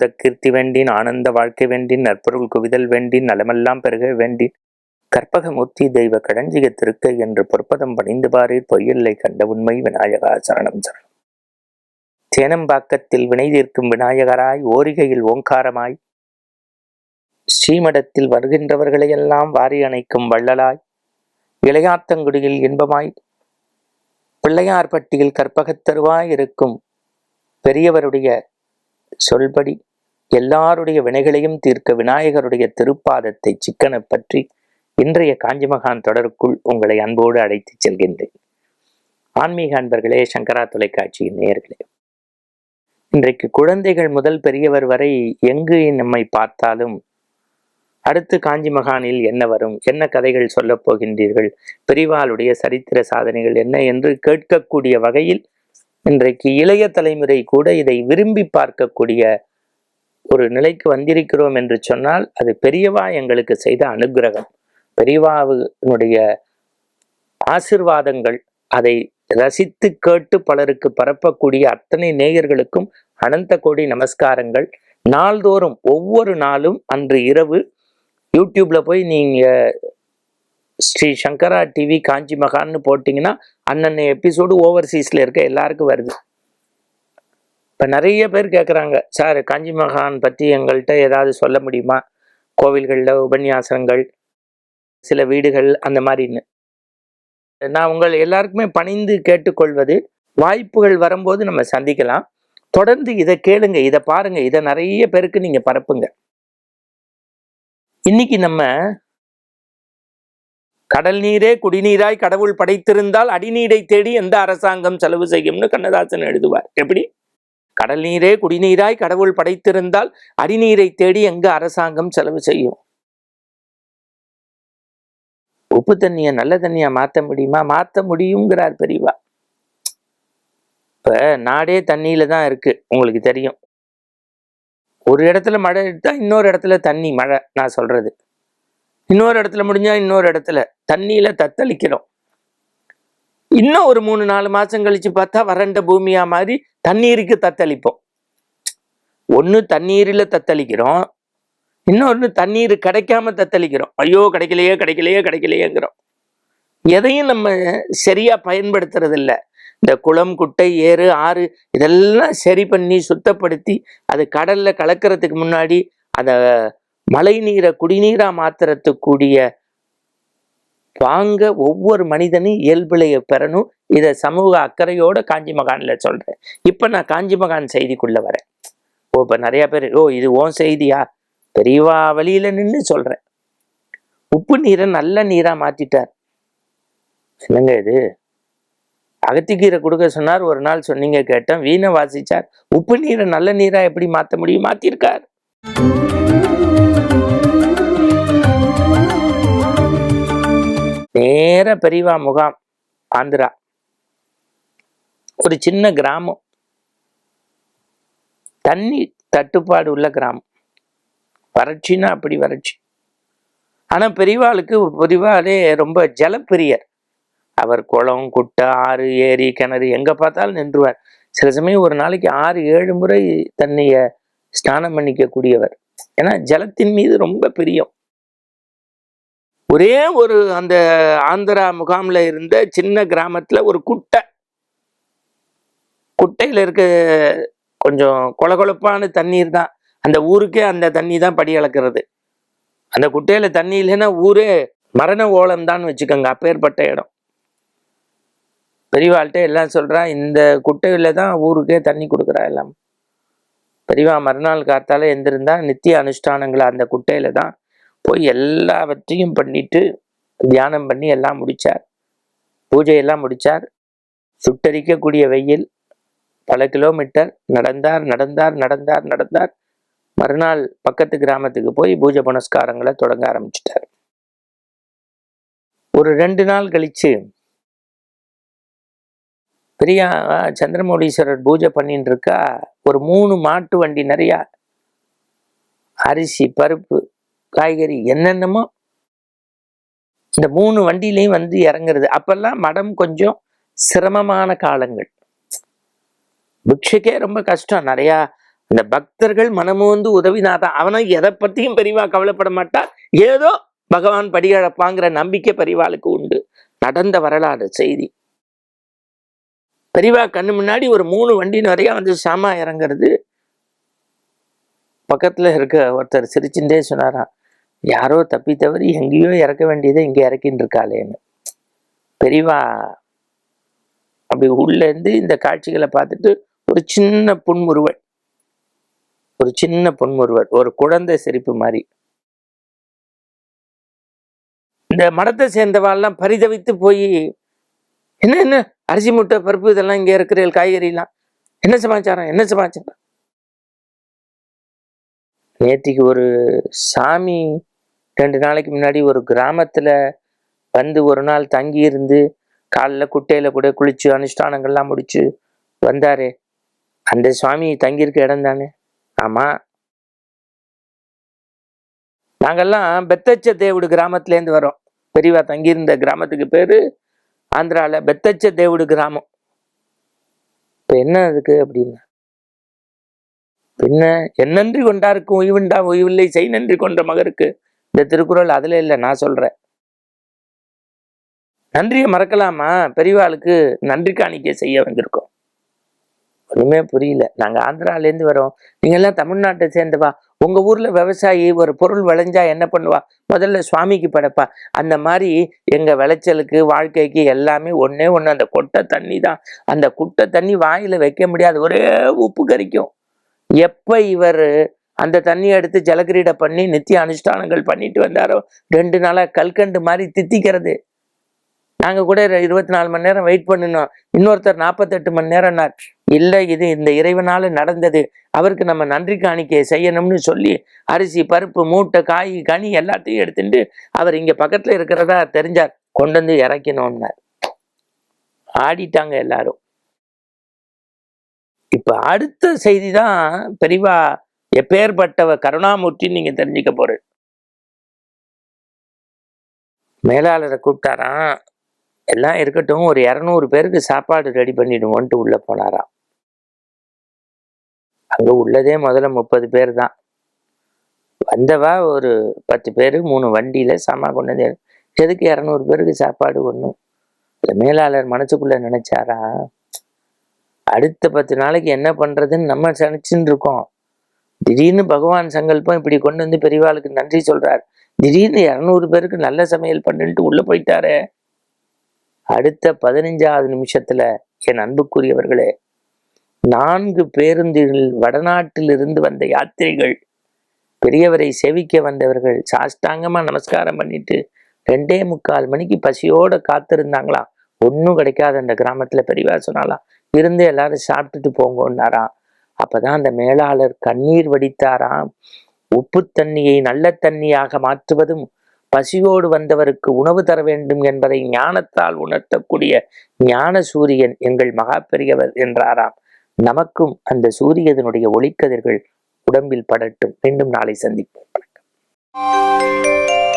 நற்பத கீர்த்தி வேண்டின் ஆனந்த வாழ்க்கை வேண்டின் நற்பொருள் குவிதல் வேண்டின் நலமெல்லாம் பெருக வேண்டின் கற்பகமூர்த்தி தெய்வ கடஞ்சிக திருக்கை என்று பொற்பதம் பணிந்து பாரீர் பொய்யில்லை கண்ட உண்மை விநாயகா சரணம் சரணம் தேனம்பாக்கத்தில் வினை தீர்க்கும் விநாயகராய் ஓரிகையில் ஓங்காரமாய் ஸ்ரீமடத்தில் வருகின்றவர்களையெல்லாம் வாரி அணைக்கும் வள்ளலாய் இளையாத்தங்குடியில் இன்பமாய் பிள்ளையார்பட்டியில் கற்பகத் தருவாய் இருக்கும் பெரியவருடைய சொல்படி எல்லாருடைய வினைகளையும் தீர்க்க விநாயகருடைய திருப்பாதத்தை சிக்கன பற்றி இன்றைய காஞ்சிமகான் தொடருக்குள் உங்களை அன்போடு அழைத்துச் செல்கின்றேன். ஆன்மீக அன்பர்களே சங்கரா தொலைக்காட்சியின் நேயர்களே. இன்றைக்கு குழந்தைகள் முதல் பெரியவர் வரை எங்கு நம்மை பார்த்தாலும் அடுத்து காஞ்சி மகானில் என்ன வரும் என்ன கதைகள் சொல்லப் போகின்றீர்கள் பெரிவாளுடைய சரித்திர சாதனைகள் என்ன என்று கேட்கக்கூடிய வகையில் இன்றைக்கு இளைய தலைமுறை கூட இதை விரும்பி பார்க்கக்கூடிய ஒரு நிலைக்கு வந்திருக்கிறோம் என்று சொன்னால் அது பெரியவா எங்களுக்கு செய்த அனுகிரகம். பெரியவாவினுடைய ஆசிர்வாதங்கள் அதை ரசித்து கேட்டு பலருக்கு பரப்பக்கூடிய அத்தனை நேயர்களுக்கும் அனந்த கோடி நமஸ்காரங்கள். நாள்தோறும் ஒவ்வொரு நாளும் அன்று இரவு யூடியூப்ல போய் நீங்க ஸ்ரீ சங்கரா டிவி காஞ்சி மகான்னு போட்டிங்கன்னா அன்னன்ன எபிசோடு ஓவர்சீஸில் இருக்க எல்லாருக்கும் வருது. இப்போ நிறைய பேர் கேட்குறாங்க சார் காஞ்சி மகான் பற்றி எங்கள்கிட்ட ஏதாவது சொல்ல முடியுமா? கோவில்களில் உபன்யாசங்கள் சில வீடுகள் அந்த மாதிரின்னு நான் உங்கள் எல்லாருக்குமே பணிந்து கேட்டுக்கொள்வது வாய்ப்புகள் வரும்போது நம்ம சந்திக்கலாம். தொடர்ந்து இதை கேளுங்க இதை பாருங்க இதை நிறைய பேருக்கு நீங்கள் பரப்புங்க. இன்னைக்கு நம்ம கடல் நீரே குடிநீராய் கடவுள் படைத்திருந்தால் அடிநீரை தேடி எந்த அரசாங்கம் செலவு செய்யும்னு கண்ணதாசன் எழுதுவார். எப்படி? கடல் நீரே குடிநீராய் கடவுள் படைத்திருந்தால் அடிநீரை தேடி எங்கு அரசாங்கம் செலவு செய்யும்? உப்பு தண்ணியை நல்ல தண்ணியா மாத்த முடியுமா? மாத்த முடியுங்கிறார் பெரியவா. இப்ப நாடே தண்ணியில தான் இருக்கு உங்களுக்கு தெரியும். ஒரு இடத்துல மழை எடுத்தா இன்னொரு இடத்துல தண்ணி மழை நான் சொல்றது. இன்னொரு இடத்துல முடிஞ்சா இன்னொரு இடத்துல தண்ணியில தத்தளிக்கிறோம் இன்னும் ஒரு மூணு நாலு மாசம் கழிச்சு பார்த்தா வறண்ட பூமியா மாதிரி தண்ணீருக்கு தத்தளிப்போம். ஒன்று தண்ணீரில் தத்தளிக்கிறோம். இன்னொன்று தண்ணீர் கிடைக்காம தத்தளிக்கிறோம். ஐயோ கிடைக்கலையே கிடைக்கலையே கிடைக்கலையேங்கிறோம். எதையும் நம்ம சரியாக பயன்படுத்துறது இல்லை இந்த குளம் குட்டை ஏறு ஆறு இதெல்லாம் சரி பண்ணி சுத்தப்படுத்தி அது கடலில் கலக்கிறதுக்கு முன்னாடி அதை மழை நீரை குடிநீராக மாத்துறதுக்கூடிய வாங்க ஒவ்வொரு மனிதனும் இயல்புலையை பெறணும். இதை சமூக அக்கறையோட காஞ்சி மகானில் சொல்றேன். இப்போ நான் காஞ்சி மகான் செய்திக்குள்ளே வரேன். ஓ இப்போ நிறையா பேர் ஓ இது ஓன் செய்தியா? பெரியவா வழியில நின்று சொல்றேன். உப்பு நீரை நல்ல நீரா மாற்றிட்டார் என்னங்க இது? அகத்திக்கீரை கொடுக்க சொன்னார் ஒரு நாள் சொன்னீங்க கேட்டேன். வீணை வாசிச்சார். உப்பு நீரை நல்ல நீராக எப்படி மாற்ற முடியும்? மாற்றிருக்கார் நேர பெரியவா முகாம் ஆந்திரா. ஒரு சின்ன கிராமம். தண்ணி தட்டுப்பாடு உள்ள கிராமம். வறட்சின்னா அப்படி வறட்சி. ஆனால் பெரியவாளுக்கு பொதுவாலே ரொம்ப ஜலப்பிரியர். அவர் குளம் குட்டை ஆறு ஏரி கிணறு எங்கே பார்த்தாலும் நின்றுவார். சில சமயம் ஒரு நாளைக்கு ஆறு ஏழு முறை தன்னைய ஸ்நானம் பண்ணிக்கக்கூடியவர். ஏன்னா ஜலத்தின் மீது ரொம்ப பிரியம். ஒரே ஒரு அந்த ஆந்திரா முகாமில் இருந்த சின்ன கிராமத்தில் ஒரு குட்டை. குட்டையில் இருக்க கொஞ்சம் கொழகொழப்பான தண்ணீர் தான். அந்த ஊருக்கே அந்த தண்ணி தான் படி அளக்கிறது. அந்த குட்டையில் தண்ணி இல்லைன்னா ஊரே மரண ஓலம் தான் வச்சுக்கோங்க அப்பேற்பட்ட இடம். பெரியவாள்கிட்ட எல்லாம் சொல்கிறான் இந்த குட்டையில் தான் ஊருக்கே தண்ணி கொடுக்குறா எல்லாம். பெரியவா மறுநாள் காத்தால எந்திருந்தா நித்திய அனுஷ்டானங்களை அந்த குட்டையில் தான் போய் எல்லாவற்றையும் பண்ணிட்டு தியானம் பண்ணி எல்லாம் முடித்தார் பூஜையெல்லாம் முடித்தார் சுட்டரிக்கக்கூடிய வெயில் பல கிலோமீட்டர் நடந்தார் நடந்தார் நடந்தார் நடந்தார். மறுநாள் பக்கத்து கிராமத்துக்கு போய் பூஜை புனஸ்காரங்களை தொடங்க ஆரம்பிச்சிட்டார். ஒரு ரெண்டு நாள் கழிச்சு பெரிய சந்திரமௌலீஸ்வரர் பூஜை பண்ணிட்டு இருக்கா ஒரு மூணு மாட்டு வண்டி நிறையா அரிசி பருப்பு காய்கறி என்னென்னமோ இந்த மூணு வண்டியிலையும் வந்து இறங்குறது. அப்பெல்லாம் மடம் கொஞ்சம் சிரமமான காலங்கள். பிக்ஷைக்கே ரொம்ப கஷ்டம். நிறையா இந்த பக்தர்கள் மனமோந்து உதவினாதான். அவனை எதை பற்றியும் பெரியவா கவலைப்பட மாட்டா. ஏதோ பகவான் படியழப்பாங்கிற நம்பிக்கை பெரியவாளுக்கு உண்டு. நடந்த வரலாறு செய்தி. பெரியவா கண்ணு முன்னாடி ஒரு மூணு வண்டி நிறையா வந்து சாமா இறங்குறது. பக்கத்துல இருக்க ஒருத்தர் சிரிச்சுட்டே சொன்னாராம். யாரோ தப்பி தவறி எங்கேயோ இறக்க வேண்டியதை இங்க இறக்கின்னு இருக்காளேன்னு பெரியவா அப்படி உள்ள இருந்து இந்த காட்சிகளை பார்த்துட்டு ஒரு சின்ன புன்முறுவல். ஒரு சின்ன புன்முறுவல் ஒரு குழந்தை சிரிப்பு மாதிரி. இந்த மடத்தை சேர்ந்தவாள்லாம் பரிதவித்து போய் என்ன என்ன அரிசி முட்டை பருப்பு இதெல்லாம் இங்க இருக்கிற காய்கறிலாம்? என்ன சமாச்சாரம் என்ன சமாச்சாரம்? நேத்திக்கு ஒரு சாமி ரெண்டு நாளைக்கு முன்னாடி ஒரு கிராமத்தில் வந்து ஒரு நாள் தங்கி இருந்து காலில் குட்டையில் கூட குளித்து அனுஷ்டானங்கள்லாம் முடித்து வந்தாரே. அந்த சுவாமி தங்கியிருக்க இடம் தானே? ஆமாம் நாங்கெல்லாம் பெத்தச்ச தேவுடு கிராமத்துலேருந்து வரோம். பெரியவா தங்கியிருந்த கிராமத்துக்கு பேர் ஆந்திராவில் பெத்தச்ச தேவுடு கிராமம். இப்போ என்ன அதுக்கு அப்படின்னா? பின்ன என்னன்றி கொண்டாருக்கும் உய்வுண்டா உய்வில்லை செய் நன்றி கொண்ட மகருக்கு. இந்த திருக்குறள் அதில் இல்லை நான் சொல்கிறேன் நன்றியை மறக்கலாமா? பெரியவாளுக்கு நன்றி காணிக்கை செய்ய வந்திருக்கோம். ஒன்றுமே புரியல. நாங்கள் ஆந்திராலேருந்து வரோம். நீங்கள்லாம் தமிழ்நாட்டை சேர்ந்தவா? உங்கள் ஊரில் விவசாயி ஒரு பொருள் விளைஞ்சா என்ன பண்ணுவா? முதல்ல சுவாமிக்கு படைப்பா. அந்த மாதிரி எங்கள் விளைச்சலுக்கு வாழ்க்கைக்கு எல்லாமே ஒன்றே ஒன்று அந்த கொட்டை தண்ணி தான். அந்த குட்டை தண்ணி வாயில் வைக்க முடியாது. ஒரே உப்பு கரிக்கும். எப்போ இவர் அந்த தண்ணியை எடுத்து ஜலகிரீடை பண்ணி நித்திய அனுஷ்டானங்கள் பண்ணிட்டு வந்தாரோ? ரெண்டு நாளாக கல்கண்டு மாதிரி தித்திக்கிறது. நாங்கள் கூட இருபத்தி நாலு மணி நேரம் வெயிட் பண்ணினோம். இன்னொருத்தர் நாற்பத்தெட்டு மணி நேரம்னார் இல்லை இது இந்த இறைவனால் நடந்தது. அவருக்கு நம்ம நன்றி காணிக்கையை செய்யணும்னு சொல்லி அரிசி பருப்பு மூட்டை காய் கனி எல்லாத்தையும் எடுத்துட்டு அவர் இங்கே பக்கத்தில் இருக்கிறதா தெரிஞ்சார். கொண்டு வந்து இறக்கணும்னார் ஆடிட்டாங்க எல்லாரும். இப்போ அடுத்த செய்தி தான் பெரிவா எப்பேற்பட்டவ கருணாமூர்த்தி நீங்க தெரிஞ்சுக்க போற மேலாளரை கூப்பிட்டாராம் எல்லாம் இருக்கட்டும் ஒரு இரநூறு பேருக்கு சாப்பாடு ரெடி பண்ணிடுவோன்ட்டு உள்ள போனாராம் அங்க உள்ளதே முதல்ல முப்பது பேர் தான். வந்தவா ஒரு பத்து பேர் மூணு வண்டியில சாமான் கொண்டு வந்து எதுக்கு இரநூறு பேருக்கு சாப்பாடு ஒன்றும் மேலாளர் மனசுக்குள்ள நினைச்சாரா? அடுத்த பத்து நாளைக்கு என்ன பண்றதுன்னு நம்ம நினைச்சுன்னு இருக்கோம். திடீர்னு பகவான் சங்கல்பம் இப்படி கொண்டு வந்து பெரியவாளுக்கு நன்றி சொல்றார். திடீர்னு இரநூறு பேருக்கு நல்ல சமையல் பண்ணுன்ட்டு உள்ள போயிட்டாரே. அடுத்த பதினஞ்சாவது நிமிஷத்துல என் அன்புக்குரியவர்களே நான்கு பேருந்தில் வடநாட்டில் இருந்து வந்த யாத்திரைகள் பெரியவரை செவிக்க வந்தவர்கள் சாஷ்டாங்கமா நமஸ்காரம் பண்ணிட்டு ரெண்டே முக்கால் மணிக்கு பசியோட காத்திருந்தாங்களாம். ஒன்றும் கிடைக்காத அந்த கிராமத்துல பெரியவா சொன்னாலாம் இருந்து எல்லாரும் சாப்பிட்டுட்டு போங்கன்னாராம். அப்பதான் அந்த மேலாளர் கண்ணீர் வடித்தாராம். உப்பு தண்ணியை நல்ல தண்ணியாக மாற்றுவதும் பசியோடு வந்தவருக்கு உணவு தர வேண்டும் என்பதை ஞானத்தால் உணர்த்தக்கூடிய ஞான சூரியன் எங்கள் மகா பெரியவர் என்றாராம். நமக்கும் அந்த சூரியதனுடைய ஒளிக்கதிர்கள் உடம்பில் படட்டும். மீண்டும் நாளை சந்திப்போம். வணக்கம்.